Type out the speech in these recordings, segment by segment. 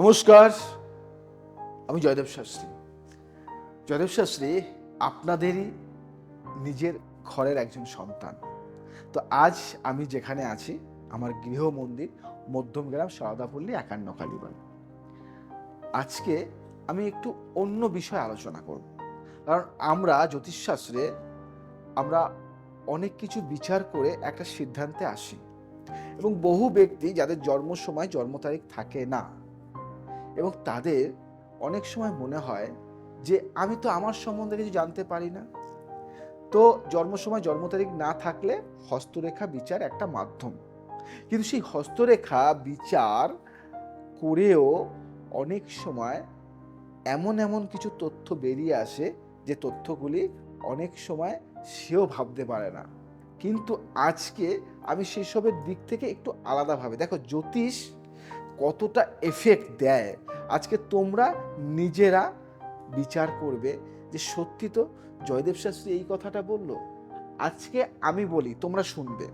নমস্কার, আমি জয়দেব শাস্ত্রী। জয়দেব শাস্ত্রী, আপনাদেরই নিজের ঘরের একজন সন্তান। তো আজ আমি যেখানে আছি, আমার গৃহ মন্দির মধ্যমগ্রাম সারদাপল্লী, একান্ন কালীবাড়ি। আজকে আমি একটু অন্য বিষয়ে আলোচনা করব। কারণ আমরা জ্যোতিষশাস্ত্রে, আমরা অনেক কিছু বিচার করে একটা সিদ্ধান্তে আসি। এবং বহু ব্যক্তি যাদের জন্ম সময় জন্ম তারিখ থাকে না এবং তাদের অনেক সময় মনে হয় যে আমি তো আমার সম্বন্ধে কিছু জানতে পারি না। তো জন্ম সময় জন্ম তারিখ না থাকলে হস্তরেখা বিচার একটা মাধ্যম। কিন্তু সেই হস্তরেখা বিচার করেও অনেক সময় এমন এমন কিছু তথ্য বেরিয়ে আসে যে তথ্যগুলি অনেক সময় সেও ভাবতে পারে না। কিন্তু আজকে আমি সেসবের দিক থেকে একটু আলাদাভাবে। দেখো, জ্যোতিষ কতটা এফেক্ট দেয়। আজকে তোমরা নিজেরা বিচার করবে যে সত্যি তো জয়দেব শাস্ত্রী এই কথাটা বলল? আজকে আমি বলি, তোমরা শুনবে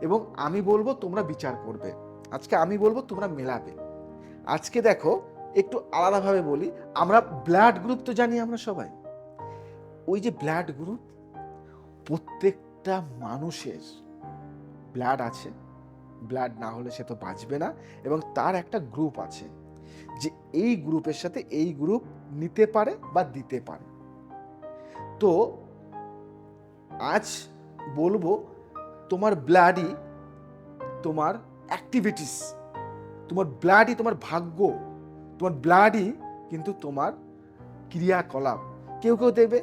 এবং আমি বলব তোমরা বিচার করবে। আজকে আমি বলব তোমরা মেলাবে। আজকে দেখো, একটু আলাদাভাবে বলি, আমরা ব্লাড গ্রুপ তো জানি আমরা সবাই। ওই যে ব্লাড গ্রুপ প্রত্যেকটা মানুষের ব্লাড আছে। ব্লাড না হলে সে তো বাঁচবে না। এবং তার একটা গ্রুপ আছে যে এই গ্রুপের সাথে এই গ্রুপ নিতে পারে বা দিতে পারে। তো আজ বলব তোমার ব্লাডই তোমার অ্যাক্টিভিটিস তোমার ব্লাডই তোমার ভাগ্য, তোমার ব্লাডই কিন্তু তোমার ক্রিয়াকলাপ। কেউ কেউ দেখবে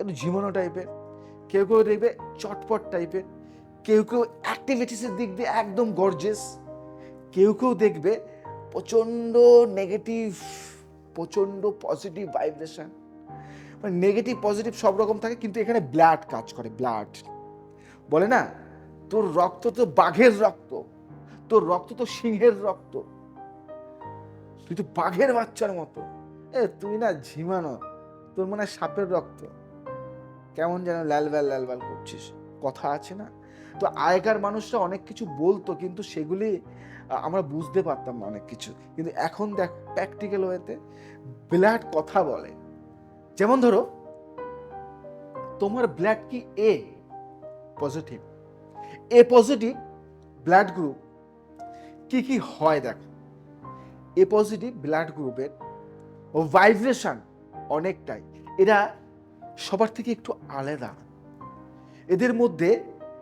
একটু ঝিমানো টাইপের কেউ কেউ দেখবে চটপট টাইপের কেউ কেউ অ্যাক্টিভিটিসের দিক দিয়ে একদম গর্জেস কেউ কেউ দেখবে প্রচণ্ড নেগেটিভ প্রচণ্ড পজিটিভ ভাইব্রেশন মানে নেগেটিভ পজিটিভ সব রকম থাকে, কিন্তু এখানে ব্লাড কাজ করে ব্লাড বলে না, তোর রক্ত তো বাঘের রক্ত, তোর রক্ত তো সিংহের রক্ত, তুই তো বাঘের বাচ্চার মতো। এ, তুই না ঝিমানো, তোর মনে হয় সাপের রক্ত। কেমন যেন লাল লাল লালবাল করছিস, কথা আছে না? তো আগেকার মানুষরা অনেক কিছু বলতো, কিন্তু সেগুলি আমরা বুঝতে পারতাম না অনেক কিছু। কিন্তু এখন দেখ প্র্যাকটিক্যাল ওয়েতে ব্লাড কথা বলে। যেমন ধরো, তোমার ব্লাড কি A positive A positive blood group কি কি হয় দেখো? এ পজিটিভ ব্লাড গ্রুপের ভাইব্রেশন অনেকটাই। এরা সবার থেকে একটু আলাদা। এদের মধ্যে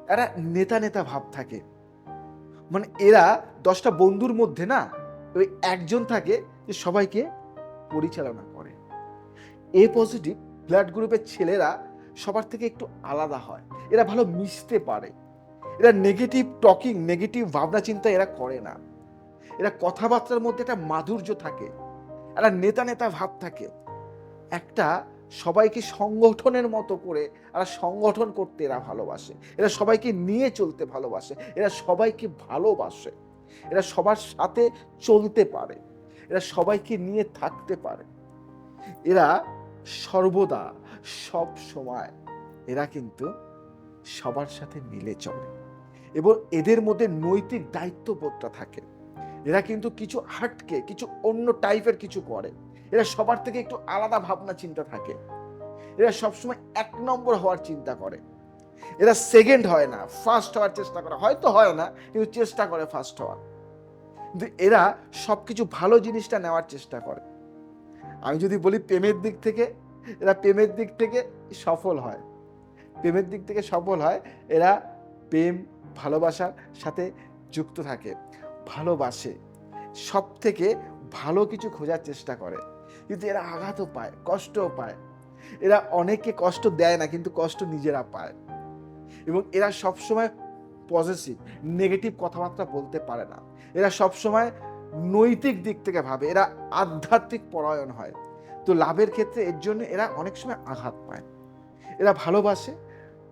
একটা নেতা নেতা ভাব থাকে। মানে এরা দশটা বন্ধুর মধ্যে না, ওই একজন থাকে যে সবাইকে পরিচালনা করে। এ পজিটিভ ব্লাড গ্রুপের ছেলেরা সবার থেকে একটু আলাদা হয়। এরা ভালো মিশতে পারে। এরা নেগেটিভ টকিং নেগেটিভ ভাবনা চিন্তা এরা করে না। এরা কথাবার্তার মধ্যে একটা মাধুর্য থাকে। একটা নেতা নেতা ভাব থাকে। একটা সবাইকে সংগঠনের মতো করে এরা সংগঠন করতে এরা ভালোবাসে। এরা সবাইকে নিয়ে চলতে ভালোবাসে। এরা সবাইকে ভালোবাসে। এরা সবার সাথে চলতে পারে। এরা সবাইকে নিয়ে থাকতে পারে। এরা সর্বদা সব সময় এরা কিন্তু সবার সাথে মিলে চলে এবং এদের মধ্যে নৈতিক দায়িত্ববোধটা থাকে। এরা কিন্তু কিছু হাটকে কিছু অন্য টাইপের কিছু করে। এরা সবার থেকে একটু আলাদা ভাবনা, চিন্তা থাকে। এরা সবসময় এক নম্বর হওয়ার চিন্তা করে। এরা সেকেন্ড হয় না ফার্স্ট হওয়ার চেষ্টা করে। হয়তো হয় না, কিন্তু চেষ্টা করে ফার্স্ট হওয়ার। কিন্তু এরা সব কিছু ভালো জিনিসটা নেওয়ার চেষ্টা করে। আমি যদি বলি প্রেমের দিক থেকে, এরা প্রেমের দিক থেকে সফল হয়। প্রেমের দিক থেকে সফল হয়, এরা প্রেম, ভালোবাসার সাথে যুক্ত থাকে, ভালোবাসে সব থেকে ভালো কিছু খোঁজার চেষ্টা করে। কিন্তু এরা আঘাতও পায়, কষ্টও পায়। এরা অনেককে কষ্ট দেয় না, কিন্তু কষ্ট নিজেরা পায়। এবং এরা সবসময় পজিটিভ নেগেটিভ কথাবার্তা বলতে পারে না। এরা সবসময় নৈতিক দিক থেকে ভাবে, এরা আধ্যাত্মিক পরায়ণ হয়। তো লাভের ক্ষেত্রে এর জন্য এরা অনেক সময় আঘাত পায়। এরা ভালোবাসে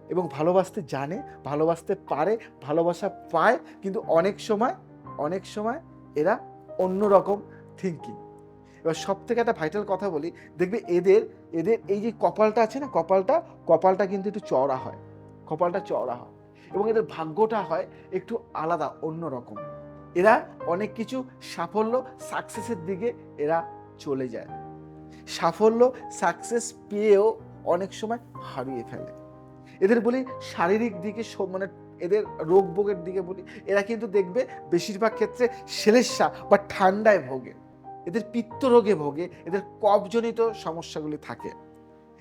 এবং ভালোবাসতে জানে, ভালোবাসতে পারে, ভালোবাসা পায়, কিন্তু অনেক সময় অনেক সময় এরা অন্য রকম থিঙ্কিং এবার সব থেকে একটা ভাইটাল কথা বলি, দেখবে এদের এদের এই যে কপালটা আছে না, কপালটা কপালটা কিন্তু একটু চওড়া হয়। কপালটা চওড়া হয়। এবং এদের ভাগ্যটা হয় একটু আলাদা, অন্য রকম। এরা অনেক কিছু সাফল্য সাকসেসের দিকে এরা চলে যায়। সাফল্য সাকসেস পেয়েও অনেক সময় হারিয়ে ফেলে। এদের বলি শারীরিক দিকে মানে এদের রোগ ভোগের দিকে বলি, এরা কিন্তু দেখবে বেশিরভাগ ক্ষেত্রে সেলেসা বা ঠান্ডায় ভোগে। এদের পিত্ত রোগে ভোগে, এদের কফজনিত সমস্যাগুলি থাকে।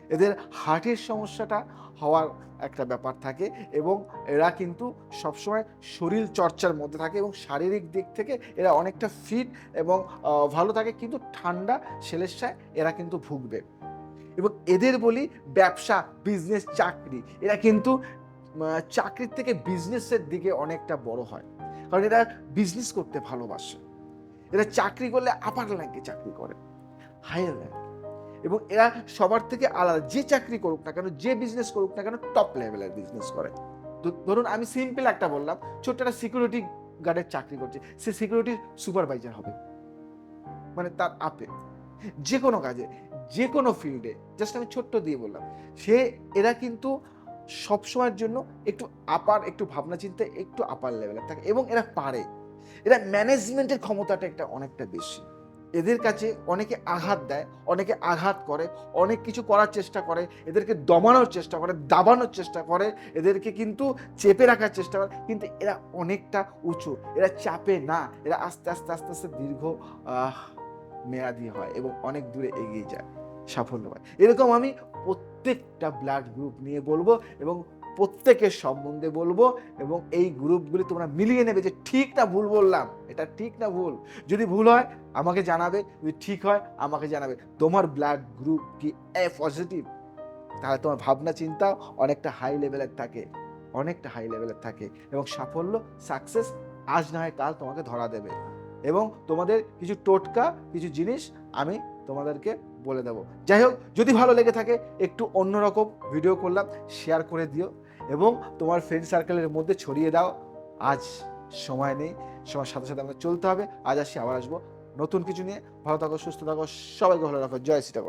এদের হার্টের সমস্যাটা হওয়ার একটা ব্যাপার থাকে এবং এরা কিন্তু সবসময় শরীর চর্চার মধ্যে থাকে এবং শারীরিক দিক থেকে এরা অনেকটা ফিট এবং ভালো থাকে কিন্তু ঠান্ডা সেলেসায় এরা কিন্তু ভুগবে। এবং এদের বলি ব্যবসা বিজনেস চাকরি, এরা কিন্তু চাকরির থেকে বিজনেসের দিকে অনেকটা বড় হয়। কারণ এরা বিজনেস করতে ভালোবাসে। এরা চাকরি করলে আপার র্যাঙ্কে চাকরি করে হায়ার র্যাঙ্ক এবং এরা সবার থেকে আলাদা, যে চাকরি করুক না কেন, যে বিজনেস করুক না কেন টপ লেভেলের বিজনেস করে। ধরুন আমি সিম্পল একটা বললাম, ছোট্ট একটা সিকিউরিটি গার্ডের চাকরি করছে, সে সিকিউরিটির সুপারভাইজার হবে মানে তার আপে। যে কোনো কাজে, যে কোনো ফিল্ডে জাস্ট আমি ছোট্ট দিয়ে বললাম, সে, এরা কিন্তু সবসময়ের জন্য একটু আপার একটু ভাবনা চিন্তা একটু আপার লেভেলের থাকে এবং এরা পারে। এরা ম্যানেজমেন্টের ক্ষমতাটা একটা অনেকটা বেশি। এদের কাছে অনেকে আঘাত দেয়, অনেকে আঘাত করে, অনেক কিছু করার চেষ্টা করে, এদেরকে দমানোর চেষ্টা করে, দাবানোর চেষ্টা করে, এদেরকে কিন্তু চেপে রাখার চেষ্টা করে, কিন্তু এরা অনেকটা উঁচু। এরা চাপে না, এরা আস্তে আস্তে আস্তে আস্তে দীর্ঘ মেয়াদি হয় এবং অনেক দূরে এগিয়ে যায়। সাফল্য হয় এরকম আমি প্রত্যেকটা ব্লাড গ্রুপ নিয়ে বলব এবং প্রত্যেকের সম্বন্ধে বলব এবং এই গ্রুপগুলি তোমরা মিলিয়ে নেবে যে ঠিক না ভুল বললাম। এটা ঠিক না ভুল। যদি ভুল হয়, আমাকে জানাবে। যদি ঠিক হয়, আমাকে জানাবে। তোমার ব্লাড গ্রুপ কি এ পজিটিভ তাহলে তোমার ভাবনা, চিন্তা অনেকটা হাই লেভেলের থাকে। অনেকটা হাই লেভেলের থাকে। এবং সাফল্য সাকসেস আজ না হয় কাল তোমাকে ধরা দেবে। এবং তোমাদের কিছু টোটকা, কিছু জিনিস আমি তোমাদেরকে বলে দেবো। যাই হোক, যদি ভালো লেগে থাকে, একটু অন্যরকম ভিডিও করলাম শেয়ার করে দিও। এবং তোমার ফ্রেন্ড সার্কেলের মধ্যে ছড়িয়ে দাও। আজ সময় নেই, সময়ের সাথে সাথে আমরা চলতে হবে। আজ আসি, আবার আসব। নতুন কিছু নিয়ে ভালো থাকো, সুস্থ থাকো, সবাইকে ভালো রাখো। জয় শ্রীটা